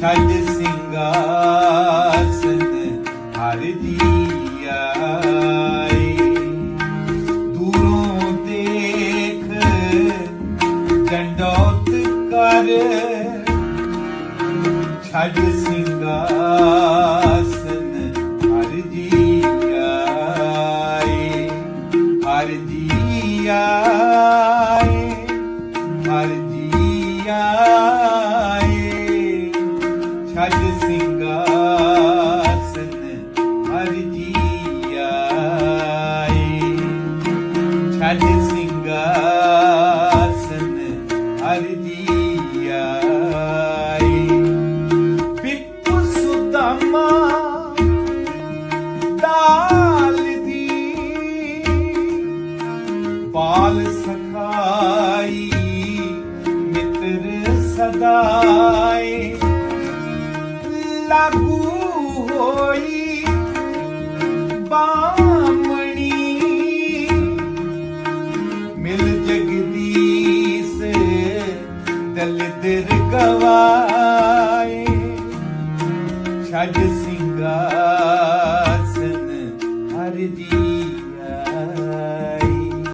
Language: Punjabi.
ਛੱਡ ਸਿੰਘਾਸਨ ਹਰ ਜੀ ਆਏ ਦੂਰੋਂ ਦੇਖ ਡੰਡੋਤ ਕਰ ਛੱਡ ਸਿੰਘਾਸਨ ਆਏ ਹਰ ਜੀ ਆਏ। ਛੱਡ ਸਿੰਘਾਸਨ ਹਰ ਜੀ ਆਏ। ਛੱਡ ਸਿੰਘਾਸਨ ਹਰ ਜੀ ਆਏ। ਸਖਾਈ ਮਿੱਤਰ ਸਦਾਏ ਲਾਗੂ ਹੋਈ ਬਾਮਣੀ ਮਿਲ ਜਗਦੀਸ ਦਲਦਰ ਗਵਾਏ ਛੱਡ ਸਿੰਘਾਸਨ